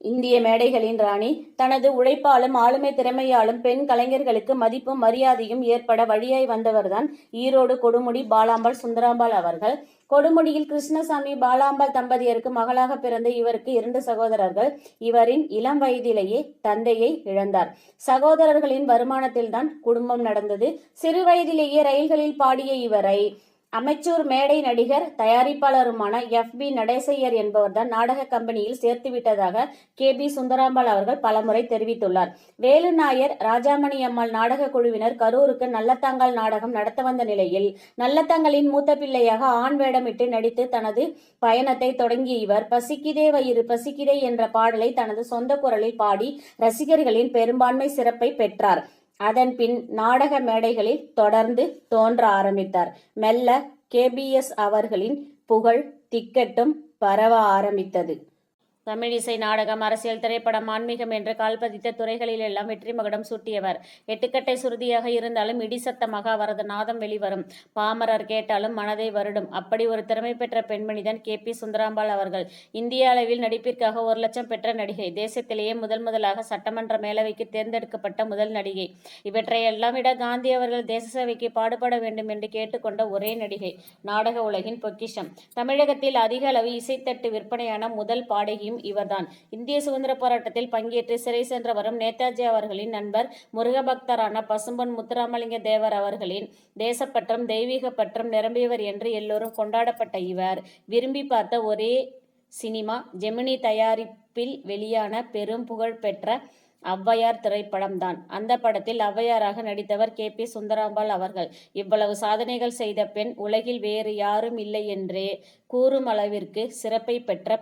இந்திய மேடைகளின் ராணி தனது உழைப்பாலும் ஆளுமை திறமையாலும் பெண் கலைஞர்களுக்கு மதிப்பும் மரியாதையும் ஏற்பட வழியாய் வந்தவர்தான் ஈரோடு கொடுமுடி பாலாம்பாள் சுந்தராம்பாள் அவர்கள். கொடுமுடியில் கிருஷ்ணசாமி பாலாம்பாள் தம்பதியருக்கு மகளாக பிறந்த இவருக்கு இரண்டு சகோதரர்கள். இவரின் இளம் வயதிலேயே தந்தையை இழந்தார். சகோதரர்களின் வருமானத்தில்தான் குடும்பம் நடந்தது. சிறு வயதிலேயே ரயில்களில் பாடிய இவரை அமைச்சூர் மேடை நடிகர் தயாரிப்பாளருமான எஃப். பி. நடேசையர் என்பவர்தான் நாடக கம்பெனியில் சேர்த்துவிட்டதாக கே. பி. சுந்தராம்பாள் அவர்கள் பலமுறை தெரிவித்துள்ளார். வேலு நாயர் ராஜாமணி அம்மாள் நாடக குழுவினர் கரூருக்கு நல்லத்தாங்கல் நாடகம் நடத்த வந்த நிலையில் நல்லத்தங்களின் மூத்த பிள்ளையாக ஆண் வேடமிட்டு நடித்து தனது பயணத்தை தொடங்கிய இவர் பசிக்கிதே வயிறு பசிக்கிதே என்ற பாடலை தனது சொந்த குரலில் பாடி ரசிகர்களின் பெரும்பான்மை சிறப்பை பெற்றார். அதன் பின் நாடக மேடைகளில் தொடர்ந்து தோன்ற ஆரம்பித்தார். மெல்ல கேபிஎஸ் அவர்களின் புகழ் திக்கெட்டும் பரவ ஆரம்பித்தது. தமிழிசை நாடகம் அரசியல் திரைப்படம் ஆன்மீகம் என்று கால்பதித்த துறைகளில் எல்லாம் வெற்றி மகுடம் சூட்டியவர். எட்டுக்கட்டை சுருதியாக இருந்தாலும் இடிசத்தமாக அவரது நாதம் வெளிவரும். பாமரர் கேட்டாலும் மனதை வருடும். அப்படி ஒரு திறமை பெற்ற பெண்மணிதான் கே. பி. சுந்தராம்பாள் அவர்கள். இந்திய அளவில் நடிப்பிற்காக ஒரு லட்சம் பெற்ற நடிகை. தேசத்திலேயே முதல் முதலாக சட்டமன்ற மேலவைக்கு தேர்ந்தெடுக்கப்பட்ட முதல் நடிகை. இவற்றையெல்லாம் விட காந்தி அவர்கள் தேச சேவைக்கு பாடுபட வேண்டும் என்று கேட்டுக்கொண்ட ஒரே நடிகை. நாடக உலகின் பொக்கிஷம். தமிழகத்தில் அதிக அளவு இசைத்தட்டு விற்பனையான முதல் பாடகியும் இவர்தான். இந்திய சுதந்திர போராட்டத்தில் பங்கேற்று சிறை சென்ற வரும் நேதாஜி அவர்களின் நண்பர் முருகபக்தரான பசும்பொன் முத்துராமலிங்க தேவர் அவர்களின் தேசப்பற்றம் தெய்வீக பற்றம் நிரம்பியவர் என்று எல்லோரும் கொண்டாடப்பட்ட இவர். விரும்பி பார்த்த ஒரே சினிமா ஜெமினி தயாரிப்பில் வெளியான பெரும் புகழ் பெற்ற ஔவையார் திரைப்படம்தான். அந்த படத்தில் ஔவையாராக நடித்தவர் கே. பி. சுந்தராம்பாள் அவர்கள். இவ்வளவு சாதனைகள் செய்த பெண் உலகில் வேறு யாரும் இல்லை என்றே கூறும் அளவிற்கு சிறப்பை பெற்ற